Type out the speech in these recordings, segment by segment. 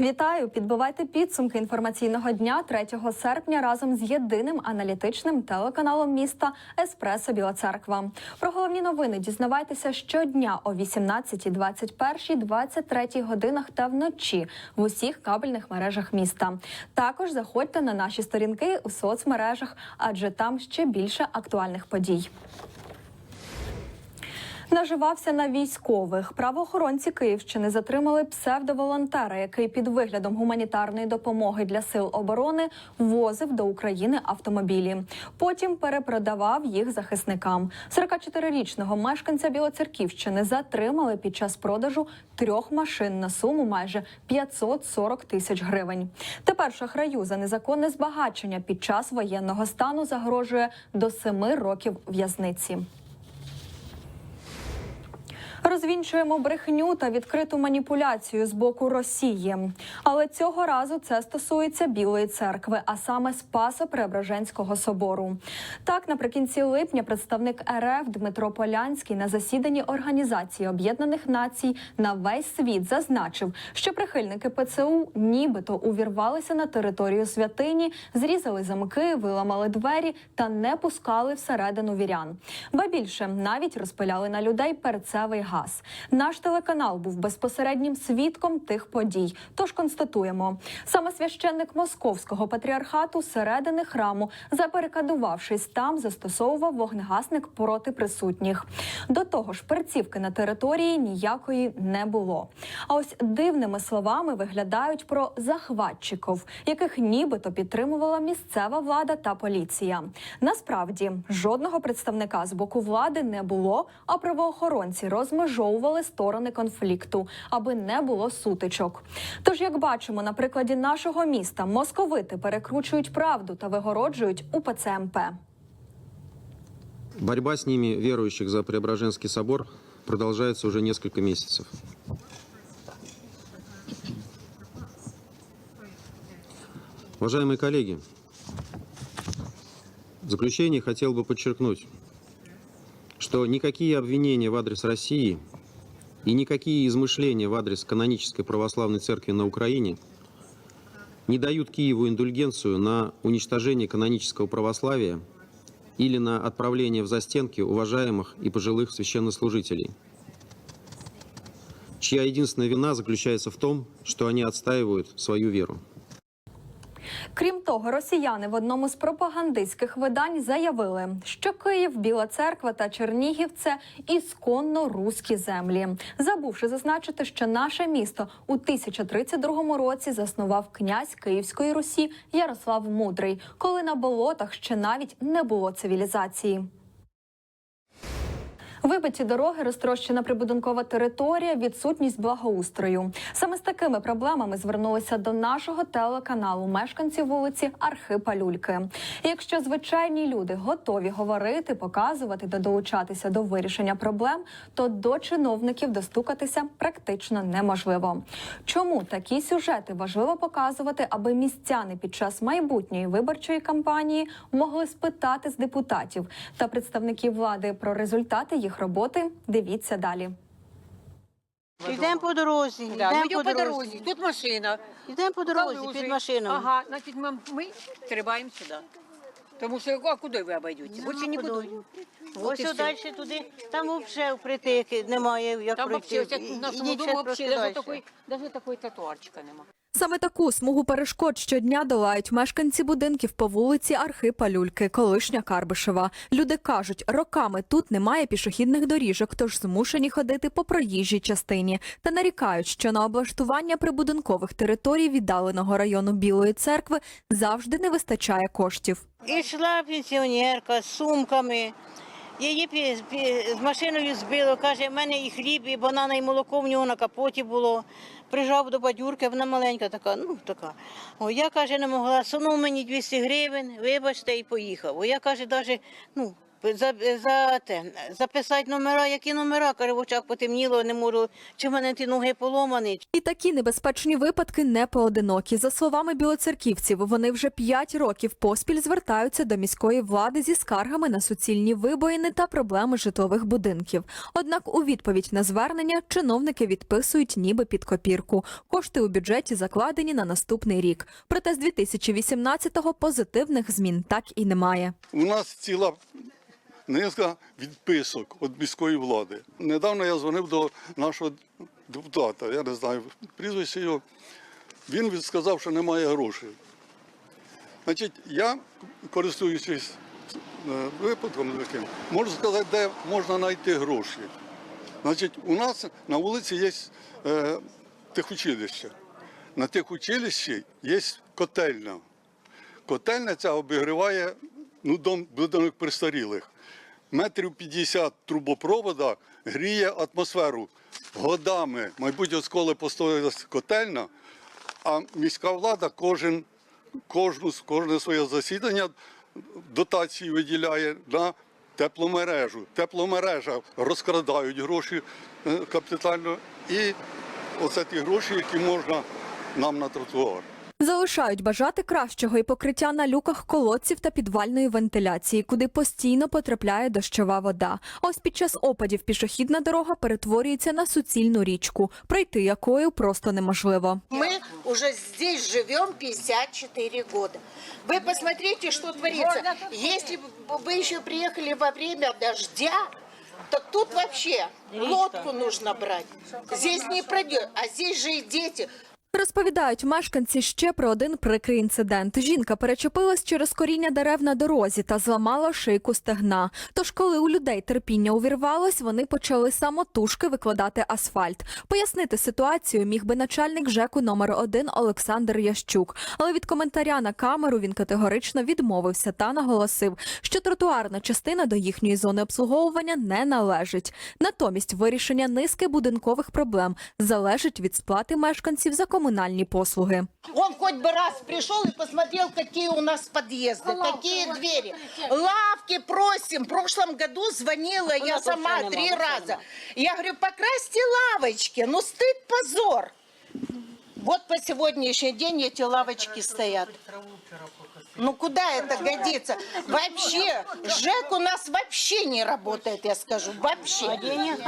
Вітаю! Підбивайте підсумки інформаційного дня 3 серпня разом з єдиним аналітичним телеканалом міста Еспресо Біла Церква. Про головні новини дізнавайтеся щодня о 18, 21, 23 годинах та вночі в усіх кабельних мережах міста. Також заходьте на наші сторінки у соцмережах, адже там ще більше актуальних подій. Наживався на військових. Правоохоронці Київщини затримали псевдоволонтера, який під виглядом гуманітарної допомоги для сил оборони возив до України автомобілі. Потім перепродавав їх захисникам. 44-річного мешканця Білоцерківщини затримали під час продажу трьох машин на суму майже 540 тисяч гривень. Тепер шахраю за незаконне збагачення під час воєнного стану загрожує до семи років в'язниці. Розвінчуємо брехню та відкриту маніпуляцію з боку Росії. Але цього разу це стосується Білої церкви, а саме Спасо Преображенського собору. Так, наприкінці липня представник РФ Дмитро Полянський на засіданні Організації Об'єднаних Націй на весь світ зазначив, що прихильники ПЦУ нібито увірвалися на територію святині, зрізали замки, виламали двері та не пускали всередину вірян. Ба більше навіть розпиляли на людей перцевий газ. Наш телеканал був безпосереднім свідком тих подій. Тож констатуємо, саме священник московського патріархату середини храму, забарикадувавшись там, застосовував вогнегасник проти присутніх. До того ж, перцівки на території ніякої не було. А ось дивними словами виглядають про захватчиків, яких нібито підтримувала місцева влада та поліція. Насправді жодного представника з боку влади не було, а правоохоронці розмежовували сторони конфлікту, аби не було сутичок. Тож, як бачимо, на прикладі нашого міста московити перекручують правду та вигороджують УПЦ МП. Борьба с ними, верующих за Преображенский собор, продолжается уже несколько месяцев. Уважаемые коллеги, в заключение хотел бы подчеркнуть, что никакие обвинения в адрес России и никакие измышления в адрес канонической православной церкви на Украине не дают Киеву индульгенцию на уничтожение канонического православия или на отправление в застенки уважаемых и пожилых священнослужителей, чья единственная вина заключается в том, что они отстаивают свою веру. Крім того, росіяни в одному з пропагандистських видань заявили, що Київ, Біла Церква та Чернігів це ісконно руські землі, забувши зазначити, що наше місто у 1032 році заснував князь Київської Русі Ярослав Мудрий, коли на болотах ще навіть не було цивілізації. Вибиті дороги, розтрощена прибудинкова територія, відсутність благоустрою. Саме з такими проблемами звернулися до нашого телеканалу мешканці вулиці Архипа Люльки. Якщо звичайні люди готові говорити, показувати та долучатися до вирішення проблем, то до чиновників достукатися практично неможливо. Чому такі сюжети важливо показувати, аби містяни під час майбутньої виборчої кампанії могли спитати з депутатів та представників влади про результати їх роботи? Дивіться далі. Йдемо по дорозі, Да, йдемо по по дорозі. Тут машина. Йдемо по дорозі, калюжі. під машиною. Ага, значить ми, ми стрибаємо сюди. Тому що а куди ви обійдете? Більше нікуди. куди. Ось далі туди, там взагалі впритики немає, як Там пройти. взагалі, в нашому дому взагалі навіть такої, навіть такої тротуарчика нема. Саме таку смугу перешкод щодня долають мешканці будинків по вулиці Архипа Люльки, колишня Карбишева. Люди кажуть, роками тут немає пішохідних доріжок, тож змушені ходити по проїжджій частині. Та нарікають, що на облаштування прибудинкових територій віддаленого району Білої церкви завжди не вистачає коштів. І йшла пенсіонерка з сумками. Її пі- з машиною збило, каже, в мене і хліб, і банана, і молоко в нього на капоті було. Прижав до бадюрки, вона маленька така, ну така. О, я каже, не могла, сунув мені 200 гривень, вибачте, і поїхав. О, я каже, навіть ну, За, за те, записати номера, які номера, каже, в очах потемніло, не можу, чи в мене ті ноги поломані, І такі небезпечні випадки не поодинокі. За словами білоцерківців, вони вже п'ять років поспіль звертаються до міської влади зі скаргами на суцільні вибоїни та проблеми житлових будинків. Однак у відповідь на звернення чиновники відписують ніби під копірку. Кошти у бюджеті закладені на наступний рік. Проте з 2018-го позитивних змін так і немає. У нас ціла низка відписок від міської влади. Недавно я дзвонив до нашого депутата, я не знаю прізвище його. Він сказав, що немає грошей. Значить, я, користуючись е, випадком таким, можу сказати, де можна знайти гроші. Значить, у нас на вулиці є е, техучилище. На техучилищі є котельня. Котельня ця обігріває ну, дом, будинок престарілих. Метрів 50 трубопровода гріє атмосферу годами. Майбутнє сколи постоялась котельня, а міська влада кожен, кожну, кожне своє засідання дотації виділяє на тепломережу. Тепломережа розкрадають гроші е, капітально. І оце ті гроші, які можна нам на тротуар. Залишають бажати кращого і покриття на люках колодців та підвальної вентиляції, куди постійно потрапляє дощова вода. А Ось під час опадів пішохідна дорога перетворюється на суцільну річку, пройти якою просто неможливо. Мы уже здесь живем 54 года. Вы посмотрите, что творится. Если бы вы еще приехали во время дождя, то тут вообще лодку нужно брать. Здесь не пройдет, а здесь же и дети. Розповідають мешканці ще про один прикрий інцидент. Жінка перечепилась через коріння дерев на дорозі та зламала шийку стегна. Тож, коли у людей терпіння увірвалось, вони почали самотужки викладати асфальт. Пояснити ситуацію міг би начальник ЖЕКу номер 1 Олександр Ящук. Але від коментаря на камеру він категорично відмовився та наголосив, що тротуарна частина до їхньої зони обслуговування не належить. Натомість вирішення низки будинкових проблем залежить від сплати мешканців за комунальні послуги. Он хоть бы раз пришел и посмотрел, какие у нас подъезды, какие двери. Лавки просим. В прошлом году звонила я сама три раза. Я говорю, покрасьте лавочки. Ну, стыд, позор. Вот по сегодняшний день эти лавочки стоят. Ну куда это годится? Вообще, ЖЭК у нас вообще не работает, я скажу, вообще. А деньги.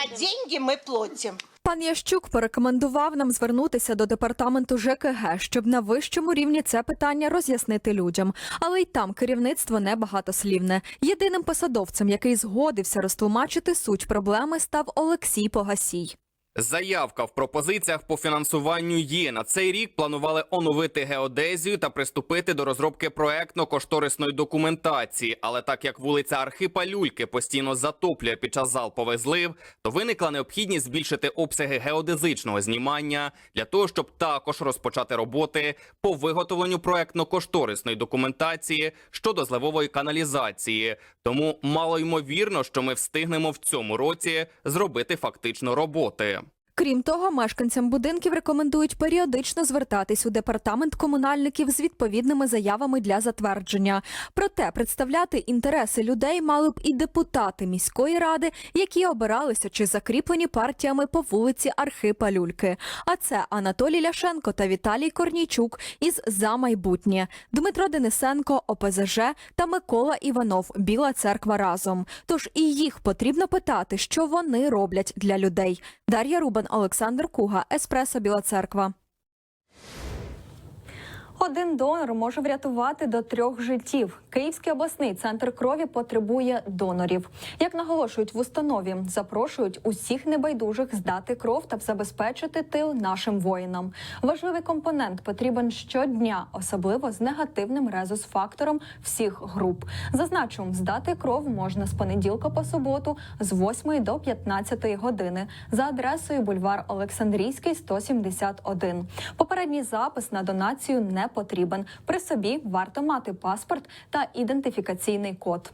А деньги мы платим. Пан Ящук порекомендував нам звернутися до департаменту ЖКГ, щоб на вищому рівні це питання роз'яснити людям. Але й там керівництво не багатослівне. Єдиним посадовцем, який згодився розтлумачити суть проблеми, став Олексій Погасій. Заявка в пропозиціях по фінансуванню є. На цей рік планували оновити геодезію та приступити до розробки проектно-кошторисної документації. Але так як вулиця Архипа Люльки постійно затоплює під час залпових злив, то виникла необхідність збільшити обсяги геодезичного знімання для того, щоб також розпочати роботи по виготовленню проектно-кошторисної документації щодо зливової каналізації. Тому мало ймовірно, що ми встигнемо в цьому році зробити фактично роботи. Крім того, мешканцям будинків рекомендують періодично звертатись у департамент комунальників з відповідними заявами для затвердження. Проте представляти інтереси людей мали б і депутати міської ради, які обиралися чи закріплені партіями по вулиці Архипа Люльки. А це Анатолій Ляшенко та Віталій Корнійчук із за майбутнє, Дмитро Денисенко, ОПЗЖ та Микола Іванов, Біла Церква разом. Тож і їх потрібно питати, що вони роблять для людей. Дар'я Рубан, Олександр Куга, Еспресо Біла Церква. Один донор може врятувати до трьох життів. Київський обласний центр крові потребує донорів. Як наголошують в установі, запрошують усіх небайдужих здати кров та забезпечити тил нашим воїнам. Важливий компонент потрібен щодня, особливо з негативним резус-фактором всіх груп. Зазначу, здати кров можна з понеділка по суботу з 8 до 15 години за адресою бульвар Олександрійський, 171. Попередній запис на донацію не потрібен. При собі варто мати паспорт та ідентифікаційний код.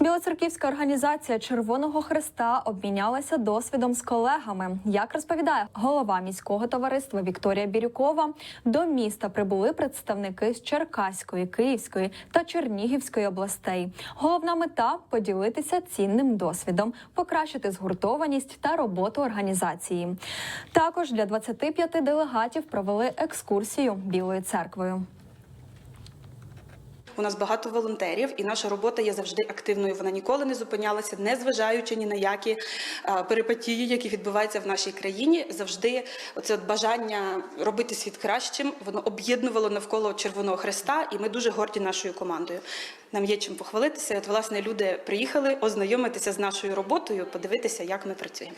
Білоцерківська організація Червоного Христа обмінялася досвідом з колегами. Як розповідає голова міського товариства Вікторія Бірюкова, до міста прибули представники з Черкаської, Київської та Чернігівської областей. Головна мета поділитися цінним досвідом, покращити згуртованість та роботу організації. Також для 25 делегатів провели екскурсію Білою церквою. У нас багато волонтерів, і наша робота є завжди активною. Вона ніколи не зупинялася, не зважаючи ні на які е, перипетії, які відбуваються в нашій країні. Завжди оце бажання робити світ кращим. Воно об'єднувало навколо Червоного Хреста, і ми дуже горді нашою командою. Нам є чим похвалитися. От власне люди приїхали ознайомитися з нашою роботою, подивитися, як ми працюємо.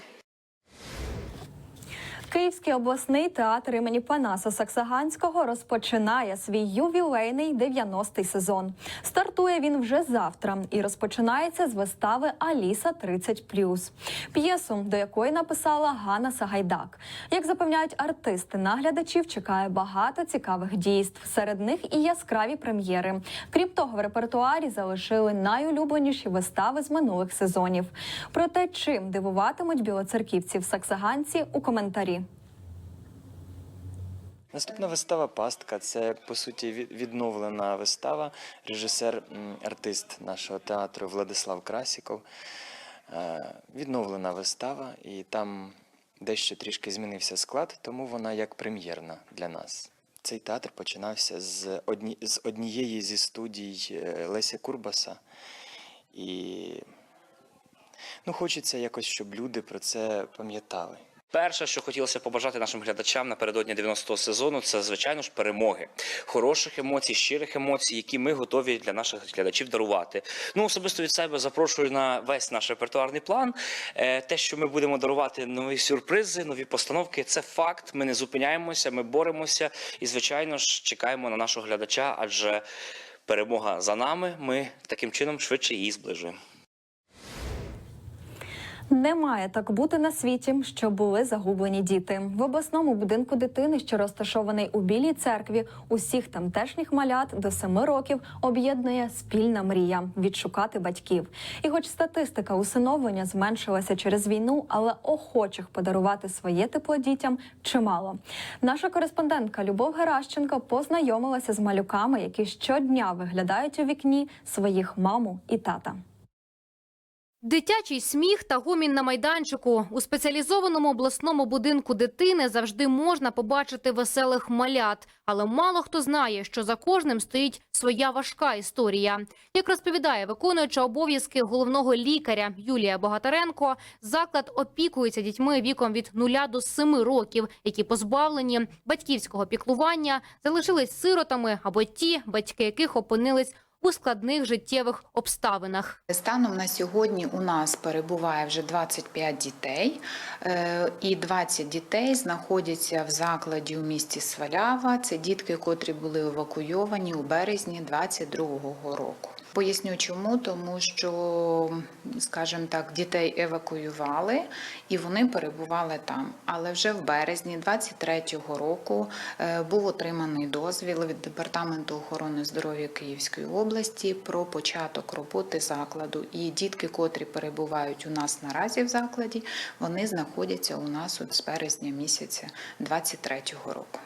Київський обласний театр імені Панаса Саксаганського розпочинає свій ювілейний 90-й сезон. Стартує він вже завтра і розпочинається з вистави Аліса 30+. П'єсу, до якої написала Ганна Сагайдак. Як запевняють артисти, наглядачів чекає багато цікавих дійств. Серед них і яскраві прем'єри. Крім того, в репертуарі залишили найулюбленіші вистави з минулих сезонів. Про те, чим дивуватимуть білоцерківців саксаганці у коментарі. Наступна вистава Пастка це по суті відновлена вистава. режисер-артист нашого театру Владислав Красіков. Е, Відновлена вистава, і там дещо трішки змінився склад, тому вона як прем'єрна для нас. Цей театр починався з, одні, з однієї зі студій е, Леся Курбаса. І ну, хочеться якось, щоб люди про це пам'ятали. Перше, що хотілося побажати нашим глядачам напередодні 90-го сезону, це звичайно ж перемоги, хороших емоцій, щирих емоцій, які ми готові для наших глядачів дарувати. Ну особисто від себе запрошую на весь наш репертуарний план. Е, Те, що ми будемо дарувати нові сюрпризи, нові постановки, це факт. Ми не зупиняємося, ми боремося і, звичайно ж, чекаємо на нашого глядача, адже перемога за нами. Ми таким чином швидше її зближуємо. Не має так бути на світі, що були загублені діти в обласному будинку дитини, що розташований у білій церкві. Усіх тамтешніх малят до семи років об'єднує спільна мрія відшукати батьків. І, хоч статистика усиновлення зменшилася через війну, але охочих подарувати своє тепло дітям чимало. Наша кореспондентка Любов Геращенко познайомилася з малюками, які щодня виглядають у вікні своїх маму і тата. Дитячий сміх та гомін на майданчику у спеціалізованому обласному будинку дитини завжди можна побачити веселих малят, але мало хто знає, що за кожним стоїть своя важка історія. Як розповідає виконуюча обов'язки головного лікаря Юлія Богатаренко, заклад опікується дітьми віком від 0 до 7 років, які позбавлені батьківського піклування, залишились сиротами або ті, батьки яких опинились у складних життєвих обставинах. Станом на сьогодні у нас перебуває вже 25 дітей, е, і 20 дітей знаходяться в закладі у місті Свалява. Це дітки, котрі були евакуйовані у березні 2022 року. Поясню чому, тому що, скажімо так, дітей евакуювали і вони перебували там. Але вже в березні 23-го року е, був отриманий дозвіл від департаменту охорони здоров'я Київської області про початок роботи закладу. І дітки, котрі перебувають у нас наразі в закладі, вони знаходяться у нас от з березня місяця 23-го року.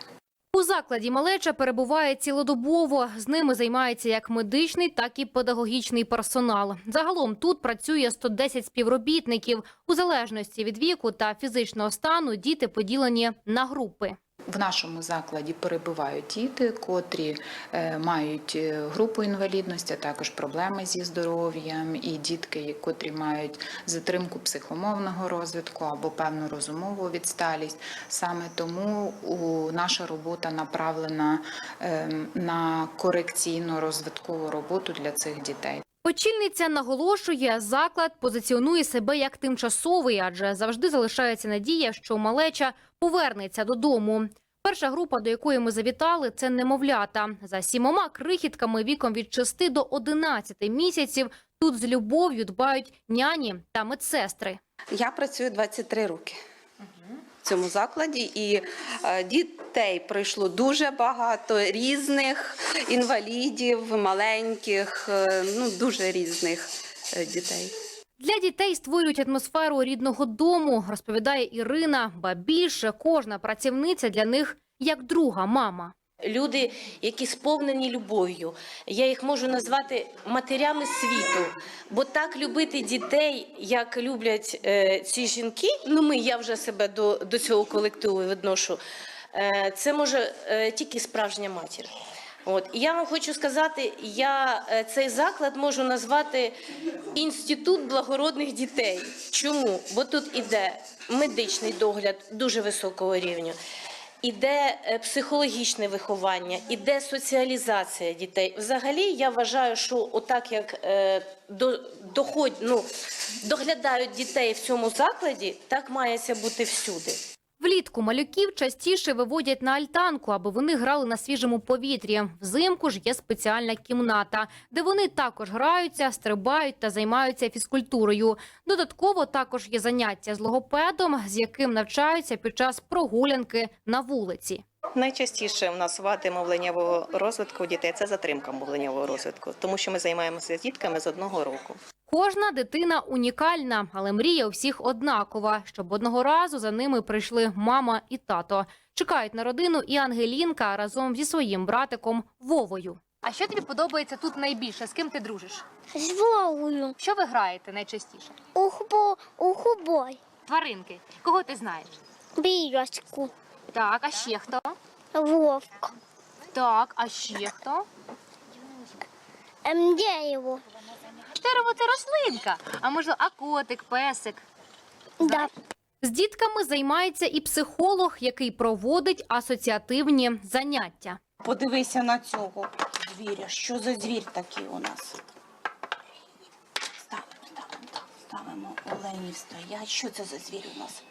У закладі малеча перебуває цілодобово. З ними займається як медичний, так і педагогічний персонал. Загалом тут працює 110 співробітників. У залежності від віку та фізичного стану діти поділені на групи. В нашому закладі перебувають діти, котрі е, мають е, групу інвалідності, а також проблеми зі здоров'ям, і дітки, котрі мають затримку психомовного розвитку або певну розумову відсталість. Саме тому у, наша робота направлена е, на корекційно-розвиткову роботу для цих дітей. Очільниця наголошує, заклад позиціонує себе як тимчасовий, адже завжди залишається надія, що малеча повернеться додому. Перша група, до якої ми завітали, це немовлята. За сімома крихітками віком від 6 до 11 місяців тут з любов'ю дбають няні та медсестри. Я працюю 23 роки в цьому закладі, і е, дітей прийшло дуже багато різних інвалідів, маленьких, е, ну дуже різних. е, дітей. Для дітей створюють атмосферу рідного дому, розповідає Ірина. Ба більше кожна працівниця для них як друга мама. Люди, які сповнені любов'ю, я їх можу назвати матерями світу. Бо так любити дітей, як люблять е, ці жінки, ну ми, я вже себе до, до цього колективу відношу, е, це може е, тільки справжня матір. От і я вам хочу сказати, я е, цей заклад можу назвати інститут благородних дітей. Чому? Бо тут іде медичний догляд дуже високого рівня. Іде е, психологічне виховання, іде соціалізація дітей. Взагалі, я вважаю, що отак як е, до, доход, ну, доглядають дітей в цьому закладі, так має бути всюди. Влітку малюків частіше виводять на альтанку, аби вони грали на свіжому повітрі. Взимку ж є спеціальна кімната, де вони також граються, стрибають та займаються фізкультурою. Додатково також є заняття з логопедом, з яким навчаються під час прогулянки на вулиці. Найчастіше у нас вади мовленнєвого розвитку дітей це затримка мовленнєвого розвитку, тому що ми займаємося з дітками з одного року. Кожна дитина унікальна, але мрія у всіх однакова, щоб одного разу за ними прийшли мама і тато. Чекають на родину і Ангелінка разом зі своїм братиком Вовою. А що тобі подобається тут найбільше? З ким ти дружиш? З Вовою. Що ви граєте найчастіше? У, хубо, у хубой. Тваринки. Кого ти знаєш? Бірочку. Так, а ще хто? Вовк. Так, а ще хто? Ем, дерево. Дерево це рослинка. А може, а котик, песик? Да. З дітками займається і психолог, який проводить асоціативні заняття. Подивися на цього звіря. Що за звір такий у нас? Ставимо, ставимо, так, ставимо. Олені стоять. Що це за звір у нас?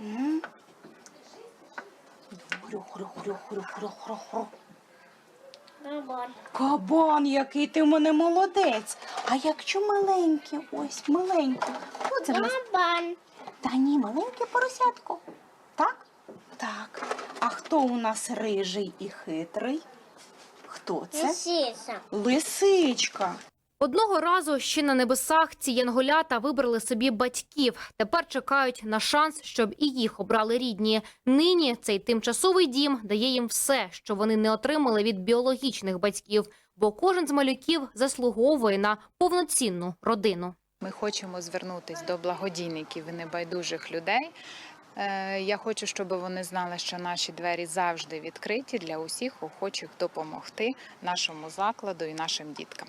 М? Хрю. Кабан, який ти в мене молодець. А якщо маленький, ось маленький. Що це в нас? Кабан. Та ні, маленьке поросятко. Так? Так. А хто у нас рижий і хитрий? Хто це? Лисиця. Лисичка. Одного разу ще на небесах ці янголята вибрали собі батьків. Тепер чекають на шанс, щоб і їх обрали рідні. Нині цей тимчасовий дім дає їм все, що вони не отримали від біологічних батьків, бо кожен з малюків заслуговує на повноцінну родину. Ми хочемо звернутися до благодійників і небайдужих людей. Е, Я хочу, щоб вони знали, що наші двері завжди відкриті для усіх охочих допомогти нашому закладу і нашим діткам.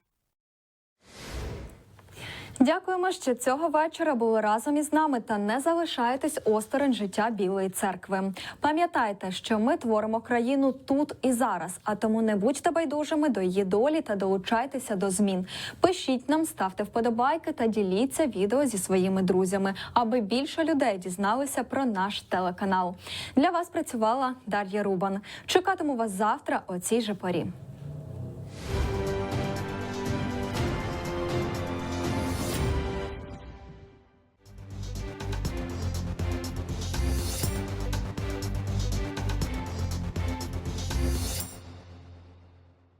Дякуємо, що цього вечора були разом із нами та не залишайтесь осторонь життя Білої церкви. Пам'ятайте, що ми творимо країну тут і зараз, а тому не будьте байдужими до її долі та долучайтеся до змін. Пишіть нам, ставте вподобайки та діліться відео зі своїми друзями, аби більше людей дізналися про наш телеканал. Для вас працювала Дар'я Рубан. Чекатиму вас завтра о цій же порі.